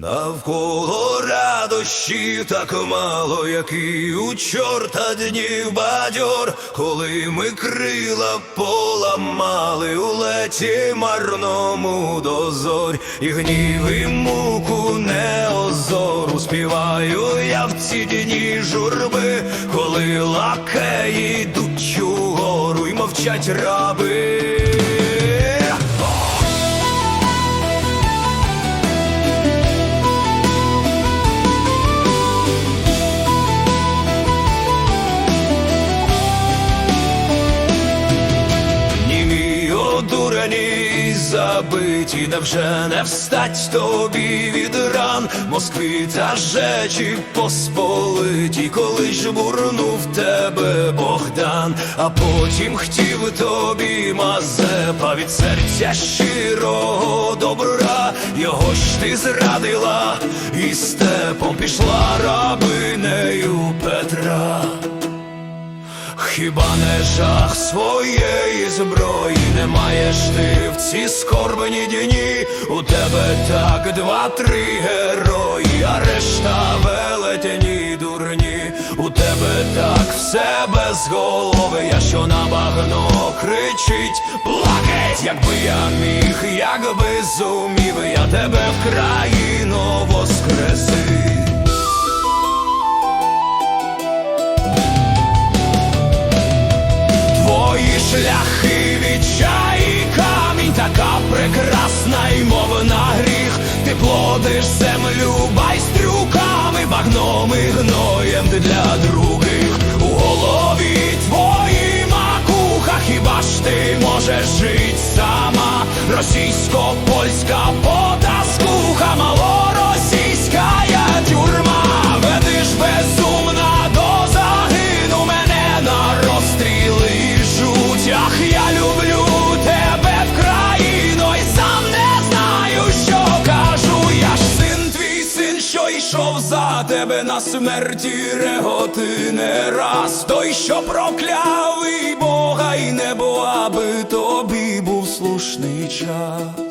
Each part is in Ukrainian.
Навколо радощів так мало, які у чорта днів бадьор, коли ми крила поламали у леті марному дозорь, і гнів і муку не озору співаю я в ці дні журби, коли лакеї йдуть угору й мовчать раби. Одурені забиті, де вже не встать тобі від ран? Москви та жечі посполиті, коли ж бурнув тебе Богдан, а потім хотів тобі Мазепа. Від серця щирого добра, його ж ти зрадила, і степом пішла рабинею Петра. Хіба не жах своєї зброї не маєш ти в ці скорбені дні? У тебе так два-три герої, а решта велетні дурні. У тебе так все без голови, я що на багно кричить, плакать, якби я міг, якби зумів, я тебе в країну воскресив. Шляхи відчай камінь, така прекрасна й мовна гріх. Ти плодиш землю байстрюками, багном і гноєм для других. У голові твої макуха, хіба ж ти можеш жить сама? Російсько-польська Я люблю тебе в країну, і сам не знаю, що кажу. Я ж син твій син, що йшов за тебе на смерті реготи не раз. Той, що проклявий Бога, і небо, аби тобі був слушний час.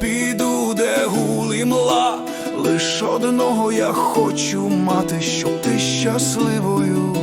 Піду, де гули мла. Лиш одного я хочу мати, щоб ти щасливою